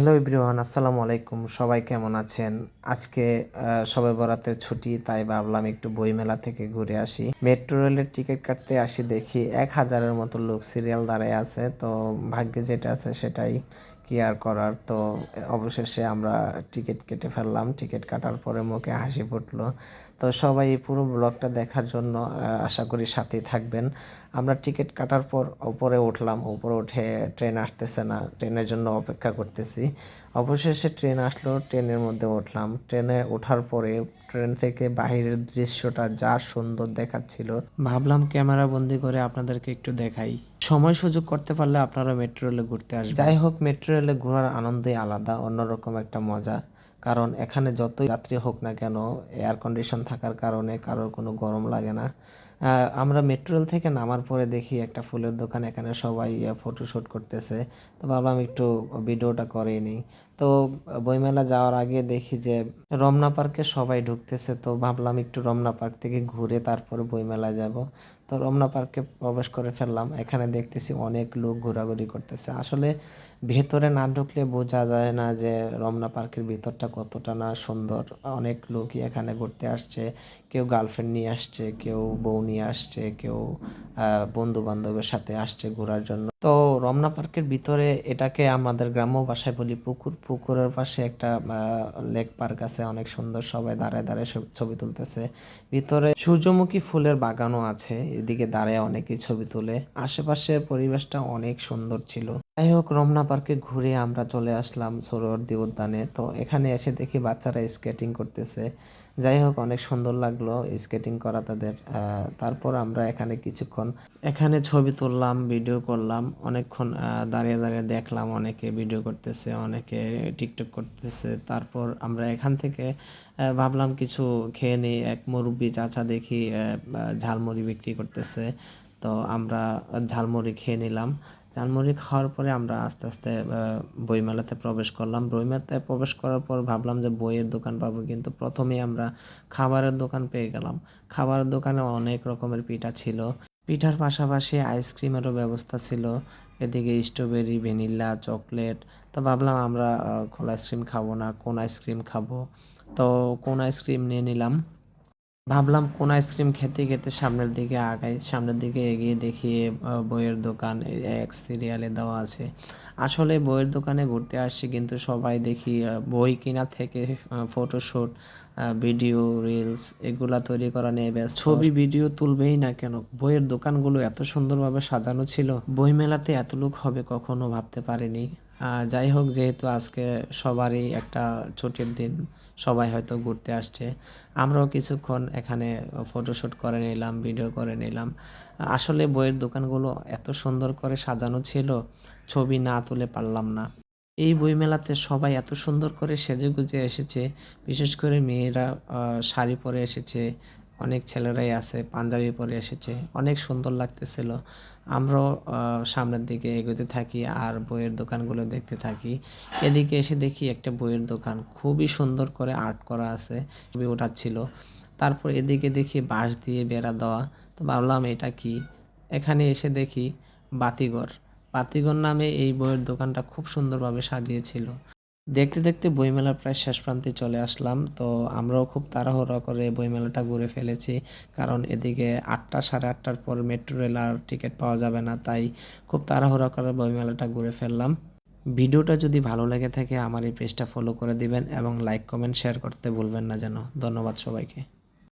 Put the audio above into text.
Hello everyone, আসসালামু আলাইকুম। সবাই কেমন আছেন? আজকে সবাই সবে বরাতের ছুটি, তাই ভাবলাম একটু বইমেলা থেকে ঘুরে আসি। মেট্রো রেলের টিকিট কাটতে আসি দেখি, এক হাজারের মতো লোক সিরিয়াল দাঁড়ায় আছে, তো ভাগ্যে যেটা আছে সেটাই কি আর করার, তো অবশেষে আমরা টিকিট কেটে ফেললাম। টিকিট কাটার পরে মুখে হাসি ফুটলো। তো সবাই পুরো ব্লগটা দেখার জন্য আশা করি সাথে থাকবেন। আমরা টিকিট কাটার পর ওপরে উঠলাম। উপরে উঠে ট্রেন আসতেছে না। ট্রেনের জন্য অপেক্ষা করতেছি। অবশেষে ট্রেন আসলো। ট্রেনের মধ্যে উঠলাম। ট্রেনে ওঠার পরে ট্রেন থেকে বাইরের দৃশ্যটা যা সুন্দর দেখাচ্ছিল। ভাবলাম ক্যামেরা বন্দি করে আপনাদেরকে একটু দেখাই। সময় সুযোগ করতে পারলে আপনারা মেট্রো রেলে ঘুরতে আসবেন। যাই হোক মেট্রো রেলে ঘোরার আনন্দই আলাদা, অন্যরকম একটা মজা। কারণ এখানে যতই যাত্রী হোক না কেন এয়ার কন্ডিশন থাকার কারণে কারোর কোনো গরম লাগে না। আমরা মেট্রো রেল থেকে নামার পরে দেখি একটা ফুলের দোকান, এখানে সবাই ফটোশ্যুট করতেছে। তো ভাবলাম একটু, ভিডিওটা করে নিই। তো বইমেলা যাওয়ার আগে দেখি যে রমনা পার্কে সবাই ঢুকতেছে, তো ভাবলাম একটু রমনা পার্ক থেকে ঘুরে তারপরে বইমেলা যাব। তো রমনা পার্কে প্রবেশ করে ফেললাম, এখানে দেখতেছি অনেক লোক ঘোরাঘুরি করতেছে। আসলে ভেতরে না ঢুকলে বোঝা যায় না যে রমনা পার্কের ভিতরটা কতটা না সুন্দর। অনেক লোকই এখানে ঘুরতে আসছে, কেউ গার্লফ্রেন্ড নিয়ে আসছে, কেউ বউ নিয়ে আসছে, কেউ বন্ধু বান্ধবের সাথে আসছে ঘোরার জন্য। তো রমনা পার্কের ভিতরে এটাকে আমাদের গ্রাম্য ভাষায় বলি পুকুর। পুকুরের পাশে একটা লেক পার্ক আছে, অনেক সুন্দর, সবাই দাঁড়ায় দাঁড়ায় ছবি তুলতেছে। ভিতরে সূর্যমুখী ফুলের বাগানও আছে, এদিকে দাঁড়ায় অনেকে ছবি তোলে। আশেপাশের পরিবেশটা অনেক সুন্দর ছিল। যাই হোক রমনা পার্কে ঘুরে আমরা চলে আসলাম সরোয়ার্দী উদ্যানে তো এখানে এসে দেখি বাচ্চারা স্কেটিং করতেছে। যাই হোক অনেক সুন্দর লাগল স্কেটিং করা তাদের। তারপর আমরা এখানে কিছুক্ষণ এখানে ছবি তুললাম, ভিডিও করলাম। অনেকক্ষণ দাঁড়িয়ে দাঁড়িয়ে দেখলাম অনেকে ভিডিও করতেছে, অনেকে টিকটক করতেছে। তারপর আমরা এখান থেকে ভাবলাম কিছু খেয়ে নিই। এক মুরব্বি চাচা দেখি ঝালমুড়ি বিক্রি করতেছে। তো আমরা ঝালমুড়ি খেয়ে নিলাম। ঝালমুড়ি খাওয়ার পরে আমরা আস্তে আস্তে বইমেলাতে প্রবেশ করলাম। বইমেলাতে প্রবেশ করার পর ভাবলাম যে বইয়ের দোকান পাবো, কিন্তু প্রথমেই আমরা খাবারের দোকান পেয়ে গেলাম। খাবারের দোকানে অনেক রকমের পিঠা ছিল। পিঠার পাশাপাশি আইসক্রিমেরও ব্যবস্থা ছিল। এদিকে স্ট্রবেরি, ভ্যানিলা, চকলেট। তো ভাবলাম আমরা খোলা আইসক্রিম খাব না, কোন আইসক্রিম খাব? তো কোন আইসক্রিম নিয়ে নিলাম। ভাবলাম কোন আইসক্রিম খেতে খেতে সামনের দিকে আগাই সামনের দিকে এগিয়ে দেখি বইয়ের দোকান এক সিরিয়ালে দেওয়া আছে। আসলে বইয়ের দোকানে ঘুরতে আসছি কিন্তু সবাই দেখি বই কেনা থেকে ফটোশ্যুট ভিডিও রিলস এগুলা তৈরি করা নিয়ে ব্যস্ত। ছবি ভিডিও তুলবেই না কেন? বইয়ের দোকানগুলো এত সুন্দরভাবে সাজানো ছিল। বই মেলাতে এত লোক হবে কখনো ভাবতে পারিনি। আহ, যাই হোক যেহেতু আজকে সবারই একটা ছুটির দিন সবাই হয়তো ঘুরতে আসছে। আমরাও কিছুক্ষণ এখানে ফটোশ্যুট করে নিলাম ভিডিও করে নিলাম। আসলে বইয়ের দোকানগুলো এত সুন্দর করে সাজানো ছিল, ছবি না তুলে পারলাম না। এই বইমেলাতে সবাই এত সুন্দর করে সেজে গুজে এসেছে, বিশেষ করে মেয়েরা শাড়ি পরে এসেছে অনেক ছেলেরাই আছে, পাঞ্জাবি পরে এসেছে, অনেক সুন্দর লাগতেছিল। আমরাও সামনের দিকে এগোতে থাকি আর বইয়ের দোকানগুলো দেখতে থাকি। এদিকে এসে দেখি একটা বইয়ের দোকান, খুবই সুন্দর করে আর্ট করা আছে, ছবি ওঠাচ্ছিল। তারপর এদিকে দেখি বাঁশ দিয়ে বেড়া দেওয়া, তো ভাবলাম এটা কি? এখানে এসে দেখি বাতিঘর। বাতিঘর নামে এই বইয়ের দোকানটা খুব সুন্দরভাবে সাজিয়েছিল। দেখতে দেখতে বইমেলা প্রায় শেষ প্রান্তে চলে আসলাম। তো আমরাও খুব তাড়াহুড়া করে বইমেলাটা ঘুরে ফেলেছি। কারণ এদিকে আটটা সাড়ে আটটার পর মেট্রো রেল আর টিকিট পাওয়া যাবে না, তাই খুব তাড়াহুড়া করে বইমেলাটা ঘুরে ফেললাম। ভিডিওটা যদি ভালো লেগে থাকে, আমার এই পেজটা ফলো করে দিবেন এবং লাইক কমেন্ট শেয়ার করতে ভুলবেন না যেন। ধন্যবাদ সবাইকে।